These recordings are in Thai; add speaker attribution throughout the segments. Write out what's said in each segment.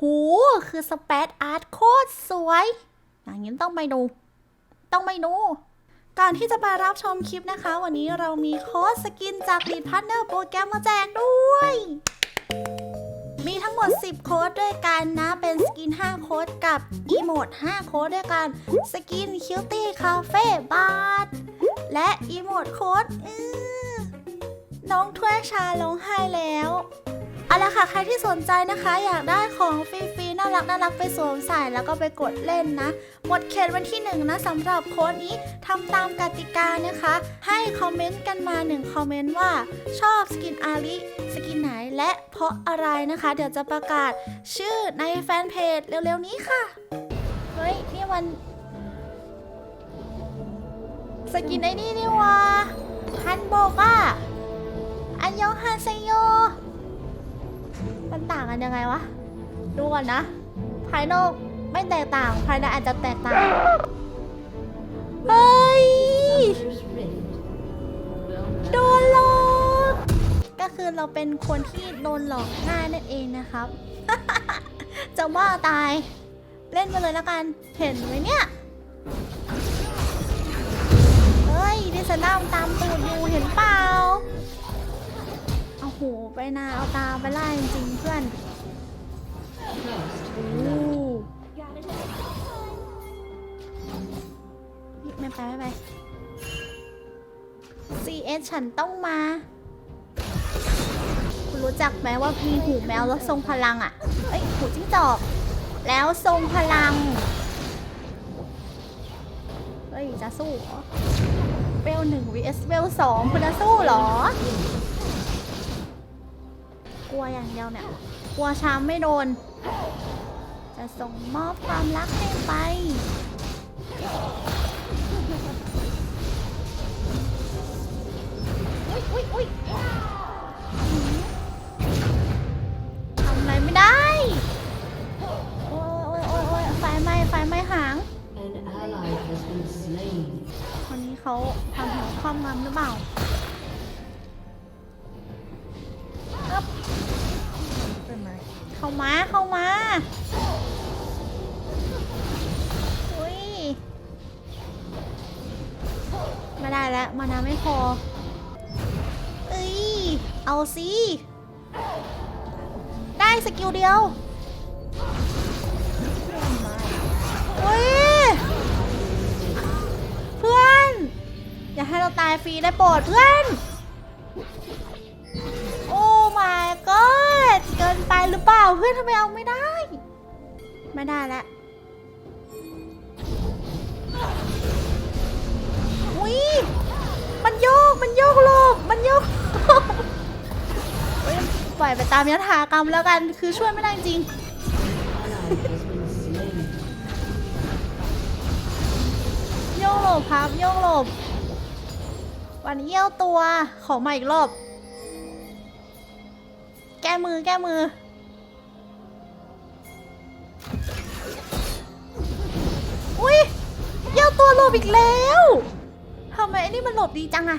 Speaker 1: หูคือสเปซอาร์ตโคตรสวย อย่างนี้ต้องไปดู ต้องไปดูก่อนที่จะไปรับชมคลิปนะคะ วันนี้เรามีโค้ดสกินจากลีดพาร์ทเนอร์โปรแกรมมาแจกด้วย มีทั้งหมด 10 โค้ดด้วยกันนะ เป็นสกิน 5 โค้ดกับอีโมด 5 โค้ดด้วยกัน สกินคิวตี้คาเฟ่บาร์และอีโมดโค้ดอือน้องถ้วยชาลงให้แล้ว เอาละค่ะใครที่สนใจนะคะ อยากได้ของฟรีๆน่ารักน่ารักไปสวมใส่แล้วก็ไปกดเล่นนะหมดเขตวันที่หนึ่งนะสำหรับโค้ดนี้ทำตามกติกานะคะ ให้คอมเมนต์กันมาหนึ่งคอมเมนต์ว่าชอบสกินอาริสกินไหนและเพราะอะไรนะคะ เดี๋ยวจะประกาศชื่อในแฟนเพจเร็วๆนี้ค่ะ เฮ้ย นี่มัน สกินไอ้นี่นี่วะฮันโบกอะอันยองฮันเซโย ต่างกันยังไงวะ ดูก่อนนะ ภายนอกไม่แตกต่าง ภายในอาจจะแตกต่าง เฮ้ย โดนหลอก ก็คือเราเป็นคนที่โดนหลอกง่ายนั่นเองนะครับ จะว่าตาย เล่นไปเลยแล้วกัน เห็นไหมเนี่ยเฮ้ยดิสนามตามตูดอยู่เห็นเปล่า หูไปนาเอาตาไปไล่จริงๆเพื่อนโอ้ไม่ไปไม่ไป CS ฉันต้องมา คุณรู้จักไหมว่ามีหูแมวแล้วทรงพลังอะ เอ้ยหูจิ้งจอก แล้วทรงพลัง เฮ้ย จะสู้เหรอเวลหนึ่ง vs เวลสองคุณจะสู้เหรอ กลัวอย่างเดียวเนี่ย กลัวช้ำไม่โดน จะส่งมอบความรักให้ไป อุ๊ยอุ๊ยอุ๊ยทำอะไรไม่ได้ โอ้ยโอ้ยโอ้ยไฟไหม้ไฟไหม้หาง
Speaker 2: An ally has been slain.
Speaker 1: คนนี้เขาทำหัวคว่ำงำหรือเปล่า ไม่พอ เอ้ย เอาสิได้สกิลเดียวอุ้ย เพื่อน อย่าให้เราตายฟรีได้โปรดเพื่อน โอ้ my god เกินไปหรือเปล่าเพื่อนทำไมเอาไม่ได้ ไม่ได้แล้วอุ้ย มันโยก มันโยกโลก มันโยกปล่อยไปตามยถากรรมแล้วกัน คือช่วยไม่ได้จริง โยกหลบครับโยกหลบ วันนี้เยี่ยวตัวขอมาอีกรอบ แก้มือแก้มืออุ้ยเยี่ยวตัวหลบอีกแล้ว ทำไมไอ้นี่มันหลบดีจังอะ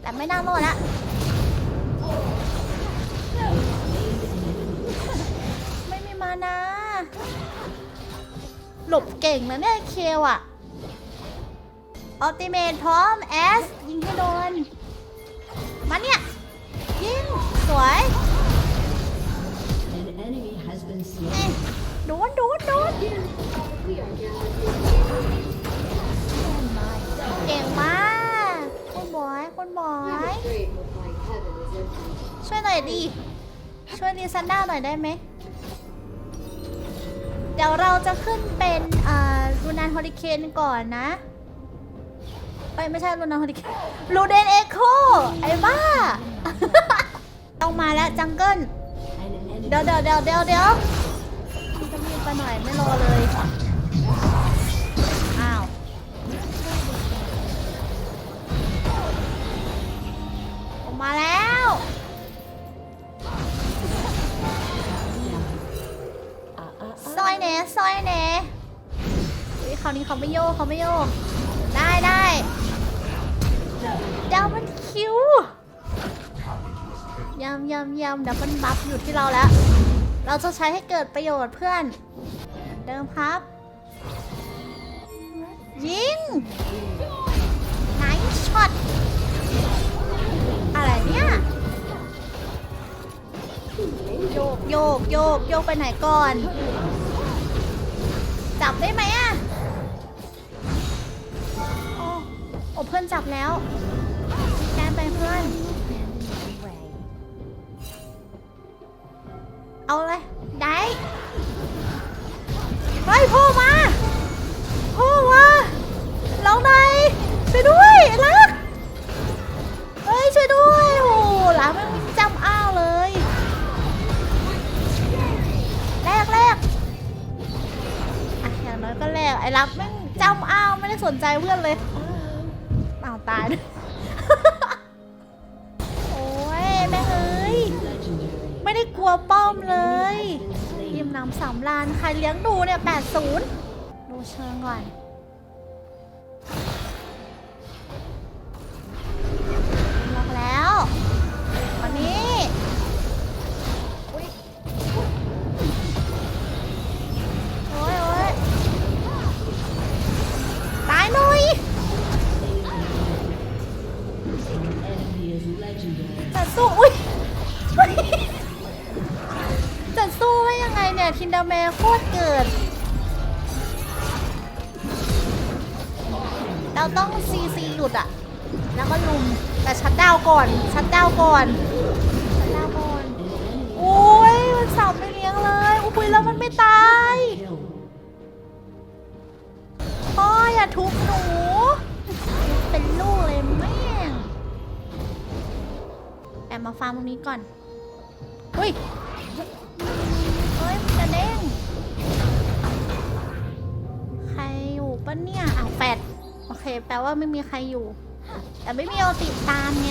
Speaker 1: แต่ไม่น่ารอดละไม่มีมานะ หลบเก่งนะเนี่ยเคลอะอัลติเมทพร้อมแอสยิงให้โดน มาเนี่ย ยิง สวย
Speaker 2: An enemy has been
Speaker 1: เอ้ย
Speaker 2: slain.
Speaker 1: โดนโดนโดน คุณบอยช่วยหน่อยดิ ช่วยดีซันด้าหน่อยได้ไหม เดี๋ยวเราจะขึ้นเป็นอ่อรูนานฮอริเคนก่อนนะเอ้ยไม่ใช่รูนานฮอริเคนรูเดนเอโคไอ้บ้า ต้องมาแล้วจังเกิลเดี๋ยวเดี๋ยวเดี๋ยวเดี๋ยวเดี๋ยวพี่ก็รีบไปหน่อยไม่รอเลย ซอยเนอุ๊ยคราวนี้เขาไม่โยกเขาไม่โยก ได้ได้ดาวมันคิวยำยำยำดับเบิลบัฟอยู่ที่เราแล้ว เราจะใช้ให้เกิดประโยชน์เพื่อน เดิมครับ ยิงไนท์ช็อต อะไรเนี่ย โยกโยกโยกโยกไปไหนก่อน จับได้ไหมอะโอ้โอเพื่อนจับแล้วแกนไปเพื่อน เอาเลย ได้เฮ้ยพ่อมาพ่อมา ใจเพื่อนเลยอ้าวตายด้วยโอ้ยแม่เอ้ย ไม่ได้กลัวป้อมเลย
Speaker 2: Been
Speaker 1: ทีมน้ำสามล้าน ใครเลี้ยงดูเนี่ยแปดศูนย์ดูเชิงก่อน สู้อุ้ยจะสู้ได้ยังไงเนี่ย ทินดาแมโคตรเกิด เราต้องซีซีหยุดอะแล้วก็ลุม แต่ชัดดาวก่อน ชัดดาวก่อนชัดดาวก่อนโอ้ยมันสับไม่เลี้ยงเลยอุ้ยแล้วมันไม่ตายพ่ออย่าทุบหนู เป็นลูกเลยแม่ แอบมาฟาร์มตรงนี้ก่อนเฮ้ยเฮ้ยมันจะเด้ง ใครอยู่ปะเนี่ยอ้าวแฟดโอเค แปลว่าไม่มีใครอยู่ แต่ไม่มีเอาติดตามไง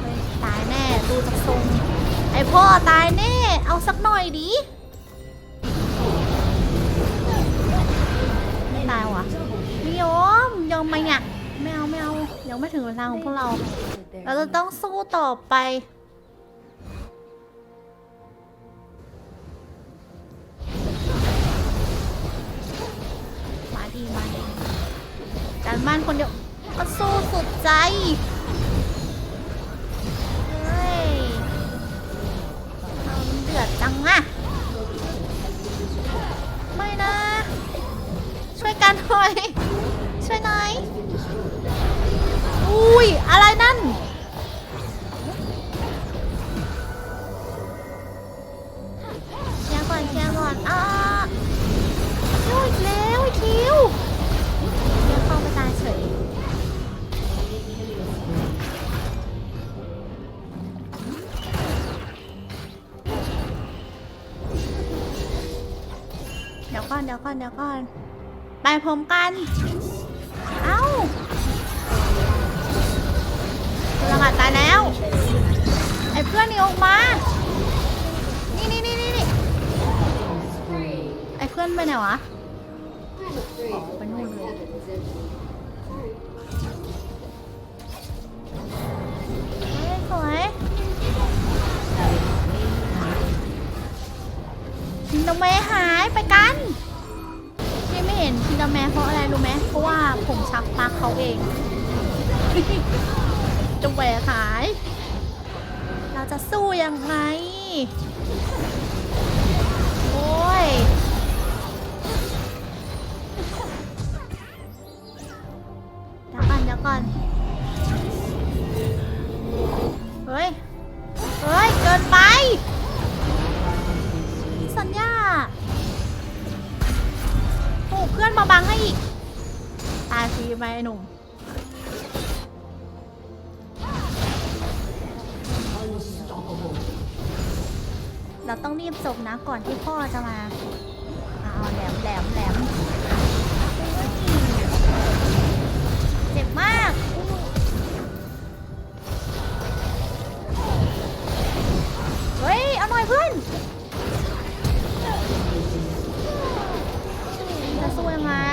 Speaker 1: เฮ้ยตายแน่ ดูจากทรงไอพ่อตายแน่ เอาสักหน่อยดิไม่ตายวะไม่ยอมยอมไหมเนี่ย ยังไม่ถึงเวลาของพวกเรา เราจะต้องสู้ต่อไป มาดีมาดีการบ้านคนเดียวก็สู้สุดใจ ก่อนเดี๋ยวก่อนเดี๋ยวก่อน ไปพร้อมกัน เอ้าพลังอัดตายแล้ว ไอ้เพื่อนนี่ออกมานี่นี่นี่นี่นี่ไอ้เพื่อนไปไหนวะ ออกไปนู่นเลย ทินโดเมหายไปกันที่ไม่เห็นทินโดเมเพราะอะไรรู้ไหมเพราะว่าผมชักปลักเขาเองจะแหวกหาย เราจะสู้ยังไง โอ้ยเดี๋ยวก่อนเดี๋ยวก่อน ไหมไอ้หนุ่มเราต้องรีบจบนะก่อนที่พ่อจะมาเอาแหลมแหลมแหลมเจ็บมากเฮ้ย เอาหน่อยเพื่อนจะสู้ยังไง